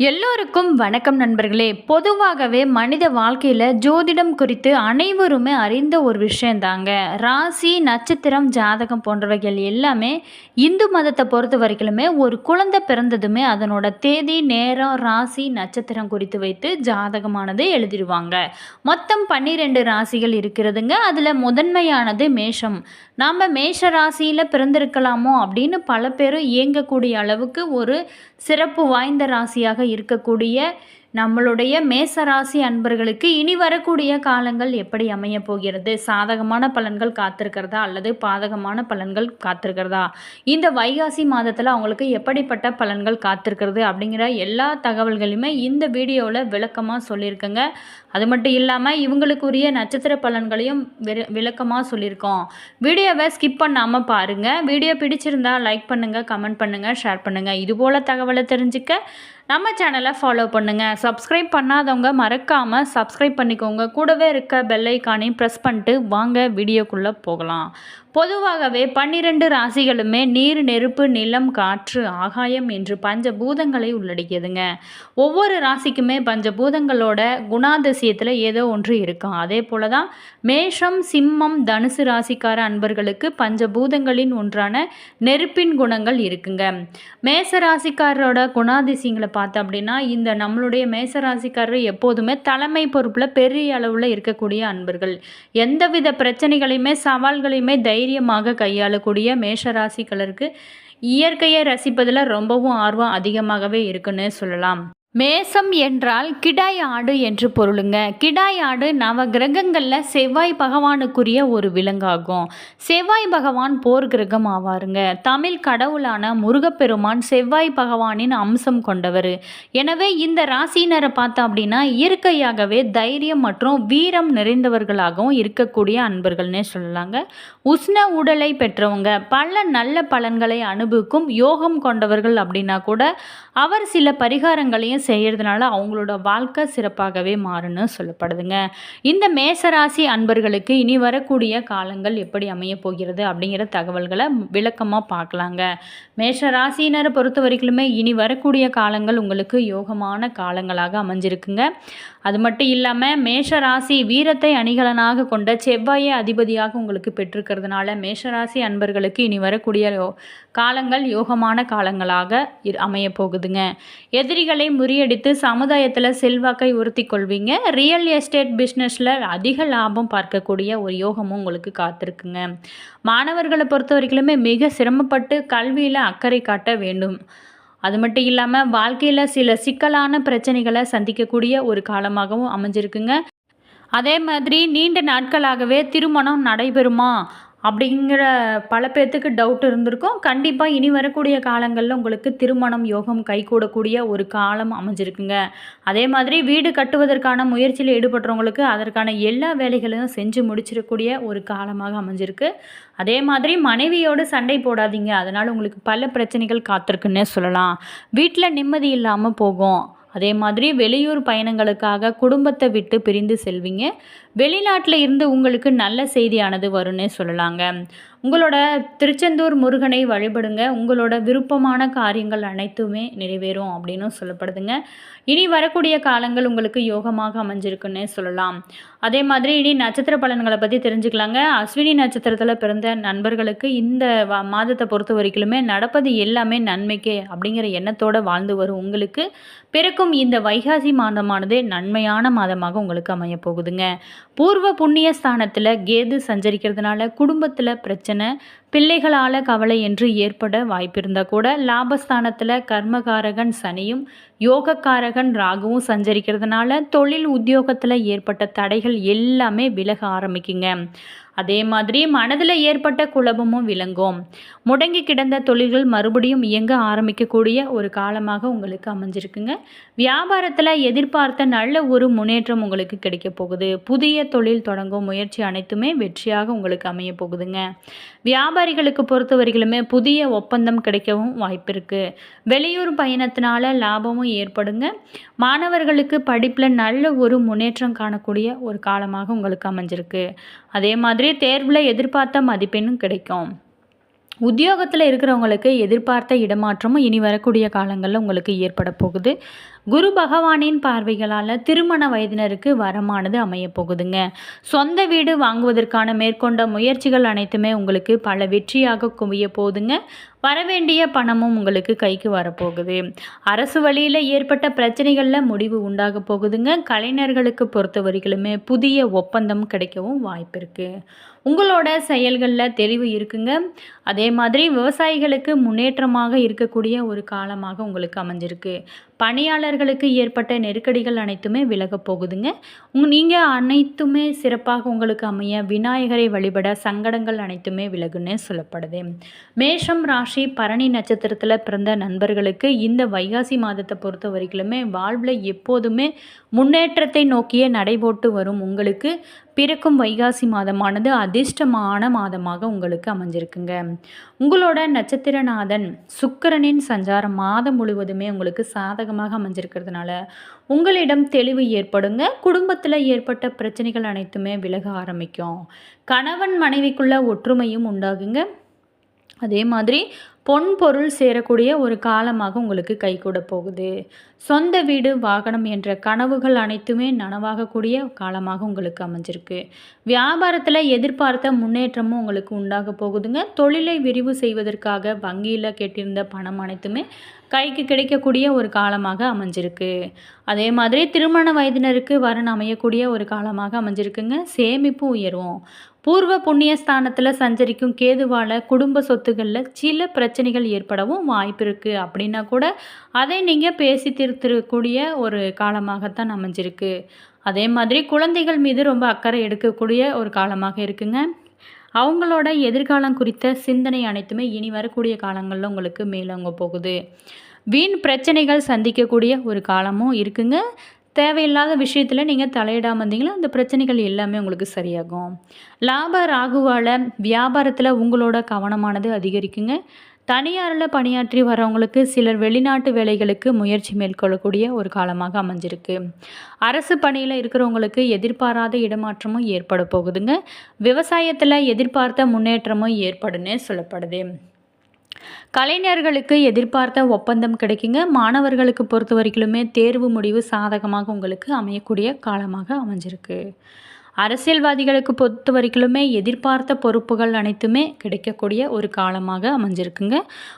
எல்லோருக்கும் வணக்கம் நண்பர்களே. பொதுவாகவே மனித வாழ்க்கையில் ஜோதிடம் குறித்து அனைவருமே அறிந்த ஒரு விஷயந்தாங்க. ராசி நட்சத்திரம் ஜாதகம் போன்றவைகள் எல்லாமே இந்து மதத்தை பொறுத்த வரைக்குமே ஒரு குழந்தை பிறந்ததுமே அதனோட தேதி நேரம் ராசி நட்சத்திரம் குறித்து வைத்து ஜாதகமானது எழுதிடுவாங்க. மொத்தம் பன்னிரெண்டு ராசிகள் இருக்கிறதுங்க. அதில் முதன்மையானது மேஷம். நாம் மேஷ ராசியில் பிறந்திருக்கலாமோ அப்படின்னு பல பேரும் இயங்கக்கூடிய அளவுக்கு ஒரு சிறப்பு வாய்ந்த ராசியாக இருக்கக்கூடிய நம்மளுடைய மேசராசி அன்பர்களுக்கு இனி வரக்கூடிய காலங்கள் எப்படி அமைய போகிறது? சாதகமான பலன்கள் காத்திருக்கிறதா? அல்லது பாதகமான பலன்கள் காத்திருக்கிறதா? இந்த வைகாசி மாதத்தில் அவங்களுக்கு எப்படிப்பட்ட பலன்கள் காத்திருக்கிறது? அப்படிங்கிற எல்லா தகவல்களையுமே இந்த வீடியோவில் விளக்கமாக சொல்லியிருக்கேங்க. அது மட்டும் இல்லாமல் இவங்களுக்குரிய நட்சத்திர பலன்களையும் விளக்கமாக சொல்லியிருக்கோம். வீடியோவை ஸ்கிப் பண்ணாமல் பாருங்கள் வீடியோ பிடிச்சிருந்தா லைக் பண்ணுங்கள் கமெண்ட் பண்ணுங்கள் ஷேர் பண்ணுங்கள் இதுபோல் தகவலை தெரிஞ்சுக்க நம்ம சேனலை ஃபாலோ பண்ணுங்கள் சப்ஸ்கிரைப் பண்ணாதவங்க மறக்காமல் சப்ஸ்கிரைப் பண்ணிக்கோங்க. கூடவே இருக்க பெல்லைக்கானையும் ப்ரெஸ் பண்ணிட்டு வாங்க வீடியோக்குள்ளே போகலாம். பொதுவாகவே பன்னிரண்டு ராசிகளுமே நீர் நெருப்பு நிலம் காற்று ஆகாயம் என்று பஞ்சபூதங்களை உள்ளடக்கியதுங்க. ஒவ்வொரு ராசிக்குமே பஞ்சபூதங்களோட குணாதிசயத்தில் ஏதோ ஒன்று இருக்கும். அதே போல தான் மேஷம் சிம்மம் தனுசு ராசிக்கார அன்பர்களுக்கு பஞ்சபூதங்களின் ஒன்றான நெருப்பின் குணங்கள் இருக்குங்க. மேச ராசிக்காரரோட குணாதிசயங்களை பார்த்தோம் அப்படின்னா இந்த நம்மளுடைய மேச ராசிக்காரர் எப்போதுமே தலைமை பொறுப்பில் பெரிய அளவில் இருக்கக்கூடிய அன்பர்கள். எந்தவித பிரச்சனைகளையுமே சவால்களையுமே தைரியம் தைரியமாக கையாளக்கூடிய மேஷராசிக்கலருக்கு இயற்கையை ரசிப்பதில் ரொம்பவும் ஆர்வம் அதிகமாகவே இருக்குன்னு சொல்லலாம். மேசம் என்றால் கிடாய் ஆடு என்று பொருளுங்க. கிடாய் ஆடு நவ கிரகங்களில் செவ்வாய் பகவானுக்குரிய ஒரு விலங்காகும். செவ்வாய் பகவான் போர் கிரகம் ஆவாருங்க. தமிழ் கடவுளான முருகப்பெருமான் செவ்வாய் பகவானின் அம்சம் கொண்டவர். எனவே இந்த ராசியினரை பார்த்தோம் அப்படின்னா இயற்கையாகவே தைரியம் மற்றும் வீரம் நிறைந்தவர்களாகவும் இருக்கக்கூடிய அன்பர்கள்னே சொல்லலாங்க. உஷ்ண உடலை பெற்றவங்க. பல நல்ல பலன்களை அனுபவிக்கும் யோகம் கொண்டவர்கள் அப்படின்னா கூட அவர் சில பரிகாரங்களையும் செய்கிறதுனால அவங்களோட வாழ்க்கை சிறப்பாகவே மாறும்னு சொல்லப்படுதுங்க. இந்த மேசராசி அன்பர்களுக்கு இனி வரக்கூடிய காலங்கள் எப்படி அமைய போகிறது அப்படிங்கிற தகவல்களை விளக்கமாக பார்க்கலாங்க. மேஷராசினரை பொறுத்த வரைக்குமே இனி வரக்கூடிய காலங்கள் உங்களுக்கு யோகமான காலங்களாக அமைஞ்சிருக்குங்க. அது மட்டும் இல்லாமல் மேஷராசி வீரத்தை அணிகலனாக கொண்ட செவ்வாயை அதிபதியாக உங்களுக்கு பெற்றிருக்கிறதுனால மேஷராசி அன்பர்களுக்கு இனி வரக்கூடிய காலங்கள் யோகமான காலங்களாக அமைய போகுதுங்க. எதிரிகளை முறியடித்து சமுதாயத்தில் செல்வாக்கை உறுத்தி கொள்வீங்க ரியல் எஸ்டேட் பிஸ்னஸில் அதிக லாபம் பார்க்கக்கூடிய ஒரு யோகமும் உங்களுக்கு காத்திருக்குங்க. மாணவர்களை பொறுத்த வரைக்குமே மிக சிரமப்பட்டு கல்வியில் அக்கறை காட்ட வேண்டும். அது மட்டும் இல்லாமல் வாழ்க்கையில் சில சிக்கலான பிரச்சனைகளை சந்திக்கக்கூடிய ஒரு காலமாகவும் அமைஞ்சிருக்குங்க. அதே மாதிரி நீண்ட நாட்களாகவே திருமணம் நடைபெறுமா? அப்படிங்கிற பல பேர்த்துக்கு டவுட் இருந்திருக்கும். கண்டிப்பாக இனி வரக்கூடிய காலங்களில் உங்களுக்கு திருமணம் யோகம் கைகூடக்கூடிய ஒரு காலம் அமைஞ்சிருக்குங்க. அதே மாதிரி வீடு கட்டுவதற்கான முயற்சியில் ஈடுபடுறவங்களுக்கு அதற்கான எல்லா வேலைகளையும் செஞ்சு முடிச்சிடக்கூடிய ஒரு காலமாக அமைஞ்சிருக்கு. அதே மாதிரி மனைவியோடு சண்டை போடாதீங்க. அதனால் உங்களுக்கு பல பிரச்சனைகள் காத்திருக்குன்னே சொல்லலாம். வீட்டில் நிம்மதி இல்லாமல் போகும். அதே மாதிரி வெளியூர் பயணங்களுக்காக குடும்பத்தை விட்டு பிரிந்து செல்வீங்க. வெளிநாட்டில் இருந்து உங்களுக்கு நல்ல செய்தியானது வரும்னே சொல்லலாங்க. உங்களோட திருச்செந்தூர் முருகனை வழிபடுங்க. உங்களோட விருப்பமான காரியங்கள் அனைத்துமே நிறைவேறும் அப்படின்னு சொல்லப்படுதுங்க. இனி வரக்கூடிய காலங்கள் உங்களுக்கு யோகமாக அமைஞ்சிருக்குன்னே சொல்லலாம். அதே மாதிரி இனி நட்சத்திர பலன்களை பற்றி தெரிஞ்சுக்கலாங்க. அஸ்வினி நட்சத்திரத்தில் பிறந்த நண்பர்களுக்கு இந்த மாதத்தை பொறுத்த வரைக்குமே நடப்பது எல்லாமே நன்மைக்கே அப்படிங்கிற எண்ணத்தோடு வாழ்ந்து வரும் உங்களுக்கு. பிறக்கும் இந்த வைகாசி மாதமானது நன்மையான மாதமாக உங்களுக்கு அமைய போகுதுங்க பூர்வ புண்ணிய ஸ்தானத்தில் கேது சஞ்சரிக்கிறதுனால குடும்பத்தில் பிரச்சனை பிள்ளைகளால் கவலை என்று ஏற்பட வாய்ப்பிருந்தால் கூட லாபஸ்தானத்தில் கர்மகாரகன் சனியும் யோகக்காரகன் ராகுவும் சஞ்சரிக்கிறதுனால தொழில் உத்தியோகத்தில் ஏற்பட்ட தடைகள் எல்லாமே விலக ஆரம்பிக்குங்க. அதே மாதிரி மனதில் ஏற்பட்ட குழப்பமும் விளங்கும். முடங்கி கிடந்த தொழில்கள் மறுபடியும் இயங்க ஆரம்பிக்கக்கூடிய ஒரு காலமாக உங்களுக்கு அமைஞ்சிருக்குங்க. வியாபாரத்தில் எதிர்பார்த்த நல்ல ஒரு முன்னேற்றம் உங்களுக்கு கிடைக்க போகுது. புதிய தொழில் தொடங்கும் முயற்சி அனைத்துமே வெற்றியாக உங்களுக்கு அமைய போகுதுங்க. வியாபாரிகளுக்கு பொறுத்த வரைகளுமே புதிய ஒப்பந்தம் கிடைக்கவும் வாய்ப்பு இருக்குது வெளியூர் பயணத்தினால லாபமும் ஏற்படுங்க. மாணவர்களுக்கு படிப்பில் நல்ல ஒரு முன்னேற்றம் காணக்கூடிய ஒரு காலமாக உங்களுக்கு அமைஞ்சிருக்கு. அதே மாதிரி தேர்வில் எதிர்பார்த்த மதிப்பெண்ணும் கிடைக்கும். உத்தியோகத்தில் இருக்கிறவங்களுக்கு எதிர்பார்த்த இடமாற்றமும் இனி வரக்கூடிய காலங்களில் உங்களுக்கு ஏற்பட போகுது. குரு பகவானின் பார்வைகளால் திருமண வயதினருக்கு வரமானது அமையப்போகுதுங்க சொந்த வீடு வாங்குவதற்கான மேற்கொண்ட முயற்சிகள் அனைத்துமே உங்களுக்கு பல வெற்றியாக குவிய போகுதுங்க. வரவேண்டிய பணமும் உங்களுக்கு கைக்கு வரப்போகுது. அரசு வழியில் ஏற்பட்ட பிரச்சனைகளில் முடிவு உண்டாக போகுதுங்க. கலைஞர்களுக்கு பொறுத்த வரைக்குமே புதிய ஒப்பந்தம் கிடைக்கவும் வாய்ப்பு இருக்குது உங்களோட செயல்களில் தெளிவு இருக்குங்க. அதே மாதிரி விவசாயிகளுக்கு முன்னேற்றமாக இருக்கக்கூடிய ஒரு காலமாக உங்களுக்கு அமைஞ்சிருக்கு. பணியாளர்களுக்கு ஏற்பட்ட நெருக்கடிகள் அனைத்துமே விலகப் போகுதுங்க. உங் நீங்கள் அனைத்துமே சிறப்பாக உங்களுக்கு அமைய விநாயகரை வழிபட சங்கடங்கள் அனைத்துமே விலகுன்னு சொல்லப்படுது. மேஷம் ராசி பரணி நட்சத்திரத்தில் பிறந்த நண்பர்களுக்கு இந்த வைகாசி மாதத்தை பொறுத்த வரைக்குமே வாழ்வில் எப்போதுமே முன்னேற்றத்தை நோக்கிய நடைபோட்டு வரும் உங்களுக்கு. பிறக்கும் வைகாசி மாதமானது அதிர்ஷ்டமான மாதமாக உங்களுக்கு அமைஞ்சிருக்குங்க. உங்களோட நட்சத்திரநாதன் சுக்கிரனின் சஞ்சாரம் மாதம் முழுவதுமே உங்களுக்கு சாதகமாக அமைஞ்சிருக்கிறதுனால உங்களிடம் தெளிவு ஏற்படுங்க. குடும்பத்தில் ஏற்பட்ட பிரச்சனைகள் அனைத்துமே விலக ஆரம்பிக்கும். கணவன் மனைவிக்குள்ள ஒற்றுமையும் உண்டாகுங்க. அதே மாதிரி பொன் பொருள் சேரக்கூடிய ஒரு காலமாக உங்களுக்கு கைகூட போகுது. சொந்த வீடு வாகனம் என்ற கனவுகள் அனைத்துமே நனவாகக்கூடிய காலமாக உங்களுக்கு அமைஞ்சிருக்கு. வியாபாரத்தில் எதிர்பார்த்த முன்னேற்றமும் உங்களுக்கு உண்டாக போகுதுங்க. தொழிலை விரிவு செய்வதற்காக வங்கியில் கேட்டிருந்த பணம் அனைத்துமே கைக்கு கிடைக்கக்கூடிய ஒரு காலமாக அமைஞ்சிருக்கு. அதே மாதிரி திருமண வயதினருக்கு வரன் அமையக்கூடிய ஒரு காலமாக அமைஞ்சிருக்குங்க. சேமிப்பு உயரும். பூர்வ புண்ணிய ஸ்தானத்தில் சஞ்சரிக்கும் கேதுவால் குடும்ப சொத்துக்களில் சில பிரச்சனைகள் ஏற்படவும் வாய்ப்பு இருக்குது அப்படின்னா கூட அதை நீங்கள் பேசி திருத்தக்கூடிய ஒரு காலமாகத்தான் அமைஞ்சிருக்கு. அதே மாதிரி குழந்தைகள் மீது ரொம்ப அக்கறை எடுக்கக்கூடிய ஒரு காலமாக இருக்குங்க. அவங்களோட எதிர்காலம் குறித்த சிந்தனை அனைத்துமே இனி வரக்கூடிய காலங்களில் உங்களுக்கு மேலோங்க போகுது. வீண் பிரச்சனைகள் சந்திக்கக்கூடிய ஒரு காலமும் இருக்குங்க. தேவையில்லாத விஷயத்தில் நீங்கள் தலையிடாமல் இருந்தீங்களா அந்த பிரச்சனைகள் எல்லாமே உங்களுக்கு சரியாகும். லாப ராகுவால் வியாபாரத்தில் உங்களோட கவனமானது அதிகரிக்குங்க. தனியாரில் பணியாற்றி வரவங்களுக்கு சிலர் வெளிநாட்டு வேலைகளுக்கு முயற்சி மேற்கொள்ளக்கூடிய ஒரு காலமாக அமைஞ்சிருக்கு. அரசு பணியில் இருக்கிறவங்களுக்கு எதிர்பாராத இடமாற்றமும் ஏற்பட போகுதுங்க. விவசாயத்தில் எதிர்பார்த்த முன்னேற்றமும் ஏற்படுன்னு சொல்லப்படுது. கலைஞர்களுக்கு எதிர்பார்த்த ஒப்பந்தம் கிடைக்குங்க. மாணவர்களுக்கு பொறுத்த வரைக்குமே தேர்வு முடிவு சாதகமாக உங்களுக்கு அமையக்கூடிய காலமாக அமைஞ்சிருக்கு. அரசியல்வாதிகளுக்கு பொறுத்த வரைக்குமே எதிர்பார்த்த பொறுப்புகள் அனைத்துமே கிடைக்கக்கூடிய ஒரு காலமாக அமைஞ்சிருக்குங்க.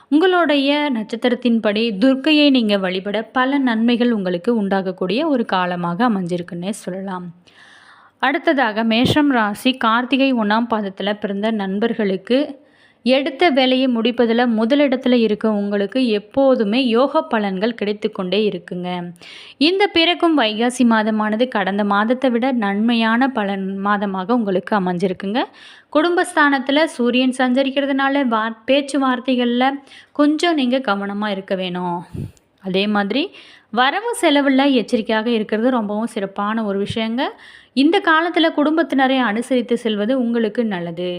உங்களுடைய நட்சத்திரத்தின்படி துர்க்கையை நீங்கள் வழிபட பல நன்மைகள் உங்களுக்கு உண்டாகக்கூடிய ஒரு காலமாக அமைஞ்சிருக்குன்னே சொல்லலாம். அடுத்ததாக மேஷம் ராசி கார்த்திகை ஒன்றாம் பாதத்தில் பிறந்த நண்பர்களுக்கு எடுத்த வேலையை முடிப்பதில் முதலிடத்தில் இருக்க உங்களுக்கு எப்போதுமே யோக பலன்கள் கிடைத்து கொண்டே இருக்குங்க. இந்த பிறக்கும் வைகாசி மாதமானது கடந்த மாதத்தை விட நன்மையான பலன் மாதமாக உங்களுக்கு அமைஞ்சிருக்குங்க. குடும்பஸ்தானத்தில் சூரியன் சஞ்சரிக்கிறதுனால வா பேச்சுவார்த்தைகளில் கொஞ்சம் நீங்கள் கவனமாக இருக்க வேணும். அதே மாதிரி வரவு செலவில் எச்சரிக்கையாக இருக்கிறது ரொம்பவும் சிறப்பான ஒரு விஷயங்க. இந்த காலத்தில் குடும்பத்தினரை அனுசரித்து செல்வது உங்களுக்கு நல்லது.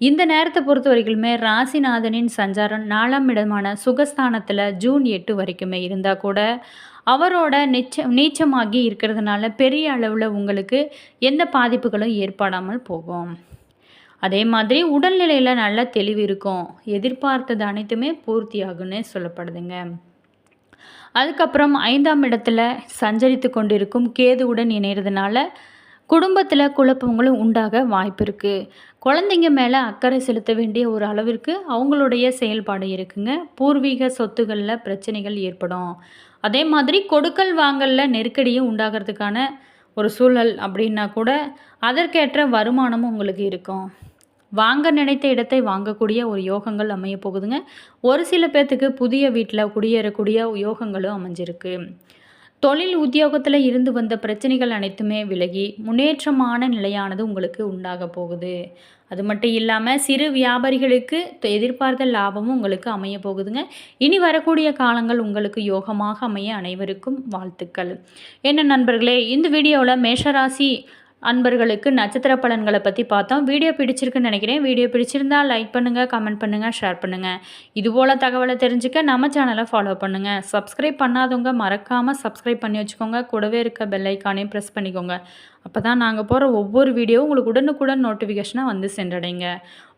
இந்த நேரத்தை பொறுத்த வரைக்குமே ராசிநாதனின் சஞ்சாரம் நாலாம் இடமான சுகஸ்தானத்தில் ஜூன் எட்டு வரைக்குமே இருந்தால் கூட அவரோட நிச்ச நீச்சமாகி இருக்கிறதுனால பெரிய அளவில் உங்களுக்கு எந்த பாதிப்புகளும் ஏற்படாமல் போகும். அதே மாதிரி உடல்நிலையில் நல்ல தெளிவு இருக்கும். எதிர்பார்த்தது அனைத்துமே பூர்த்தியாகும்னு சொல்லப்படுதுங்க. அதுக்கப்புறம் ஐந்தாம் இடத்துல சஞ்சரித்து கொண்டிருக்கும் கேதுவுடன் இணைகிறதுனால குடும்பத்தில் குழப்பங்களும் உண்டாக வாய்ப்பு இருக்குது குழந்தைங்க மேலே அக்கறை செலுத்த வேண்டிய ஒரு அளவிற்கு அவங்களுடைய செயல்பாடு இருக்குங்க. பூர்வீக சொத்துகளில் பிரச்சனைகள் ஏற்படும். அதே மாதிரி கொடுக்கல் வாங்கலில் நெருக்கடியும் உண்டாகிறதுக்கான ஒரு சூழல் அப்படின்னா கூட அதற்கேற்ற வருமானமும் உங்களுக்கு இருக்கும். வாங்க நினைத்த இடத்தை வாங்கக்கூடிய ஒரு யோகங்கள் அமைய போகுதுங்க. ஒரு சில பேர்த்துக்கு புதிய வீட்டில் குடியேறக்கூடிய யோகங்களும் அமைஞ்சிருக்கு. தொழில் உத்தியோகத்தில் இருந்து வந்த பிரச்சனைகள் அனைத்துமே விலகி முன்னேற்றமான நிலையானது உங்களுக்கு உண்டாக போகுது. அது மட்டும் இல்லாமல் சிறு வியாபாரிகளுக்கு எதிர்பார்த்த லாபமும் உங்களுக்கு அமைய போகுதுங்க. இனி வரக்கூடிய காலங்கள் உங்களுக்கு யோகமாக அமைய அனைவருக்கும் வாழ்த்துக்கள். என்ன நண்பர்களே இந்த வீடியோவில் மேஷராசி அன்பர்களுக்கு நட்சத்திர பலன்களை பற்றி பார்த்தோம். வீடியோ பிடிச்சிருக்குன்னு நினைக்கிறேன். வீடியோ பிடிச்சிருந்தால் லைக் பண்ணுங்கள் கமெண்ட் பண்ணுங்கள் ஷேர் பண்ணுங்கள் இதுபோல் தகவலை தெரிஞ்சுக்க நம்ம சேனலை ஃபாலோ பண்ணுங்கள் சப்ஸ்கிரைப் பண்ணாதவங்க மறக்காமல் சப்ஸ்கிரைப் பண்ணி வச்சுக்கோங்க. கூடவே இருக்க பெல்லைக்கானையும் ப்ரெஸ் பண்ணிக்கோங்க. அப்போ தான் நாங்கள் போகிற ஒவ்வொரு வீடியோவும் உங்களுக்கு உடனுக்குடன் நோட்டிஃபிகேஷனாக வந்து சென்றடைங்க.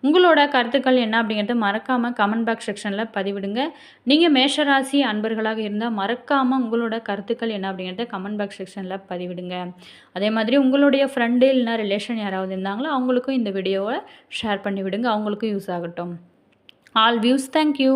உங்களோட கருத்துக்கள் என்ன அப்படிங்கிறத மறக்காமல் கமெண்ட் பாக்ஸ் செக்ஷனில் பதிவிடுங்க. நீங்கள் மேஷராசி அன்பர்களாக இருந்தால் மறக்காமல் உங்களோட கருத்துக்கள் என்ன அப்படிங்கிறத கமெண்ட் பாக்ஸ் செக்ஷனில் பதிவிடுங்க. அதே மாதிரி உங்களுடைய ஃப்ரெண்டு இல்லைனா ரிலேஷன் யாராவது இருந்தாங்களோ அவங்களுக்கும் இந்த வீடியோவை ஷேர் பண்ணி விடுங்க அவங்களுக்கும் யூஸ் ஆகட்டும். All views thank you